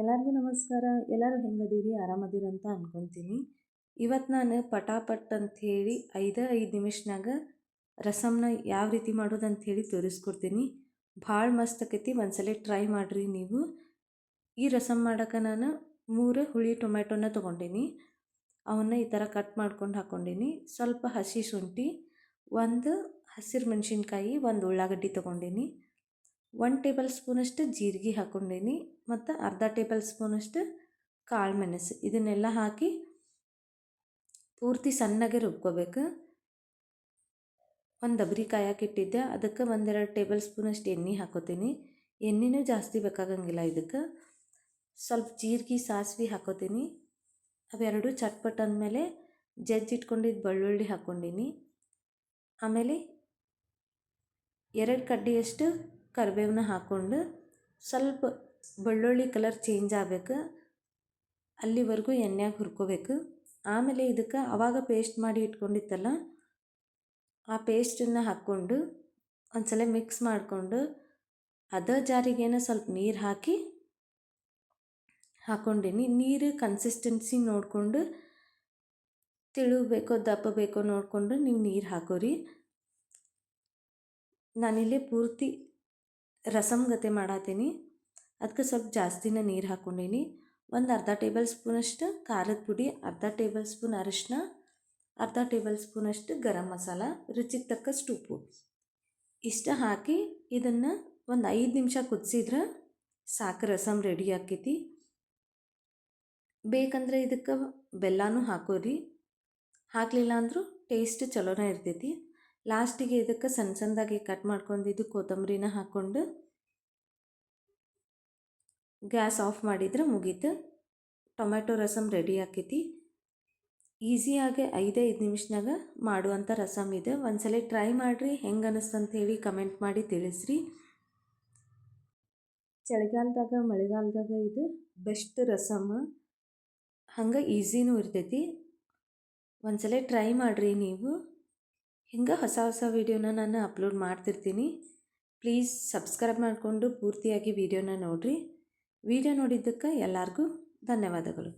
ಎಲ್ಲರಿಗೂ ನಮಸ್ಕಾರ. ಎಲ್ಲರೂ ಹೆಂಗದೀರಿ? ಆರಾಮದೀರಿ ಅಂತ ಅನ್ಕೊತೀನಿ. ಇವತ್ತು ನಾನು ಪಟಾಪಟ್ ಅಂಥೇಳಿ ಐದು ಐದು ನಿಮಿಷನಾಗ ರಸಮ್ನ ಯಾವ ರೀತಿ ಮಾಡೋದು ಅಂಥೇಳಿ ತೋರಿಸ್ಕೊಡ್ತೀನಿ. ಭಾಳ ಮಸ್ತ್ ಆಕೈತಿ. ಒಂದ್ಸಲ ಟ್ರೈ ಮಾಡಿರಿ ನೀವು. ಈ ರಸಮ್ ಮಾಡೋಕೆ ನಾನು ಮೂರು ಹುಳಿ ಟೊಮೆಟೊನ ತೊಗೊಂಡೀನಿ. ಅವನ್ನ ಈ ಥರ ಕಟ್ ಮಾಡ್ಕೊಂಡು ಹಾಕ್ಕೊಂಡೀನಿ ಸ್ವಲ್ಪ ಹಸಿ ಶುಂಠಿ, ಒಂದು ಹಸಿರು ಮೆಣಸಿನ್ಕಾಯಿ, ಒಂದು ಉಳ್ಳಾಗಡ್ಡಿ ತೊಗೊಂಡೀನಿ. ಒನ್ ಟೇಬಲ್ ಸ್ಪೂನಷ್ಟು ಜೀರಿಗೆ ಹಾಕ್ಕೊಂಡೀನಿ ಮತ್ತು ಅರ್ಧ ಟೇಬಲ್ ಸ್ಪೂನಷ್ಟು ಕಾಳು ಮೆಣಸು. ಇದನ್ನೆಲ್ಲ ಹಾಕಿ ಪೂರ್ತಿ ಸಣ್ಣಗೆ ರುಬ್ಕೋಬೇಕು. ಒಂದು ಅಬ್ರಿ ಕಾಯಕ್ಕೆ ಇಟ್ಟಿದ್ದೆ. ಅದಕ್ಕೆ ಒಂದೆರಡು ಟೇಬಲ್ ಸ್ಪೂನಷ್ಟು ಎಣ್ಣೆ ಹಾಕೋತೀನಿ. ಎಣ್ಣೆನೂ ಜಾಸ್ತಿ ಬೇಕಾಗಂಗಿಲ್ಲ ಇದಕ್ಕೆ. ಸ್ವಲ್ಪ ಜೀರಿಗೆ ಸಾಸಿವೆ ಹಾಕೋತೀನಿ. ಅವೆರಡು ಚಟ್ಪಟ್ ಅಂದಮೇಲೆ ಜಜ್ಜಿಟ್ಕೊಂಡಿದ್ದು ಬೆಳ್ಳುಳ್ಳಿ ಹಾಕ್ಕೊಂಡೀನಿ ಆಮೇಲೆ ಎರಡು ಕಡ್ಡಿಯಷ್ಟು ಕರಿಬೇವನ್ನ ಹಾಕ್ಕೊಂಡು ಸ್ವಲ್ಪ ಬೆಳ್ಳುಳ್ಳಿ ಕಲರ್ ಚೇಂಜ್ ಆಗಬೇಕು. ಅಲ್ಲಿವರೆಗೂ ಎಣ್ಣೆಯಾಗ ಹುರ್ಕೋಬೇಕು. ಆಮೇಲೆ ಇದಕ್ಕೆ ಆವಾಗ ಪೇಸ್ಟ್ ಮಾಡಿ ಇಟ್ಕೊಂಡಿತ್ತಲ್ಲ, ಆ ಪೇಸ್ಟನ್ನು ಹಾಕ್ಕೊಂಡು ಒಂದು ಸಲ ಮಿಕ್ಸ್ ಮಾಡಿಕೊಂಡು ಅದ ಜಾರಿಗೇನ ಸ್ವಲ್ಪ ನೀರು ಹಾಕಿ ಹಾಕ್ಕೊಂಡೀನಿ ನೀರು ಕನ್ಸಿಸ್ಟೆನ್ಸಿ ನೋಡಿಕೊಂಡು ತಿಳು ಬೇಕೋ ದಪ್ಪ ಬೇಕೋ ನೋಡಿಕೊಂಡು ನೀವು ನೀರು ಹಾಕೋರಿ. ನಾನಿಲ್ಲಿ ಪೂರ್ತಿ ರಸಮ್ ಗತೆ ಮಾಡತ್ತೀನಿ ಅದಕ್ಕೆ ಸ್ವಲ್ಪ ಜಾಸ್ತಿನ ನೀರು ಹಾಕ್ಕೊಂಡೀನಿ ಒಂದು ಅರ್ಧ ಟೇಬಲ್ ಸ್ಪೂನಷ್ಟು ಖಾರದ ಪುಡಿ, ಅರ್ಧ ಟೇಬಲ್ ಸ್ಪೂನ್ ಅರಿಶಿನ, ಅರ್ಧ ಟೇಬಲ್ ಸ್ಪೂನಷ್ಟು ಗರಂ ಮಸಾಲ, ರುಚಿಗೆ ತಕ್ಕಷ್ಟು ಉಪ್ಪು. ಇಷ್ಟ ಹಾಕಿ ಇದನ್ನು ಒಂದು ಐದು ನಿಮಿಷ ಕುದಿಸಿದ್ರೆ ಸಾಕು ರಸಮ್ ರೆಡಿ ಆಕೈತಿ ಬೇಕಂದ್ರೆ ಇದಕ್ಕೆ ಬೆಲ್ಲನೂ ಹಾಕೋರಿ. ಹಾಕಲಿಲ್ಲ ಅಂದರೂ ಟೇಸ್ಟ್ ಚಲೋನೇ ಇರ್ತೈತಿ. ಲಾಸ್ಟಿಗೆ ಇದಕ್ಕೆ ಸಣ್ಣ ಸಣ್ಣದಾಗಿ ಕಟ್ ಮಾಡ್ಕೊಂಡಿದ್ದು ಕೊತ್ತಂಬರಿನ ಹಾಕ್ಕೊಂಡು ಗ್ಯಾಸ್ ಆಫ್ ಮಾಡಿದ್ರೆ ಮುಗೀತು. ಟೊಮೆಟೊ ರಸಮ್ ರೆಡಿ ಆಕೈತಿ. ಈಸಿಯಾಗಿ ಐದೈದು ಐದು ನಿಮಿಷನಾಗ ಮಾಡುವಂಥ ರಸಮ್ ಇದೆ. ಒಂದ್ಸಲ ಟ್ರೈ ಮಾಡಿರಿ, ಹೆಂಗೆ ಅನ್ನಿಸ್ತಂತೇಳಿ ಕಮೆಂಟ್ ಮಾಡಿ ತಿಳಿಸ್ರಿ. ಚಳಿಗಾಲದಾಗ, ಮಳೆಗಾಲದಾಗ ಇದು ಬೆಸ್ಟ್ ರಸಮ್. ಹಂಗೆ ಈಸಿನೂ ಇರ್ತೈತಿ. ಒಂದ್ಸಲ ಟ್ರೈ ಮಾಡಿರಿ ನೀವು. ಹಿಂಗೆ ಹೊಸ ಹೊಸ ವೀಡಿಯೋನ ನಾನು ಅಪ್ಲೋಡ್ ಮಾಡ್ತಿರ್ತೀನಿ. ಪ್ಲೀಸ್ ಸಬ್ಸ್ಕ್ರೈಬ್ ಮಾಡಿಕೊಂಡು ಪೂರ್ತಿಯಾಗಿ ವೀಡಿಯೋನ ನೋಡಿರಿ. ವಿಡಿಯೋ ನೋಡಿದ್ದಕ್ಕೆ ಎಲ್ಲರಿಗೂ ಧನ್ಯವಾದಗಳು.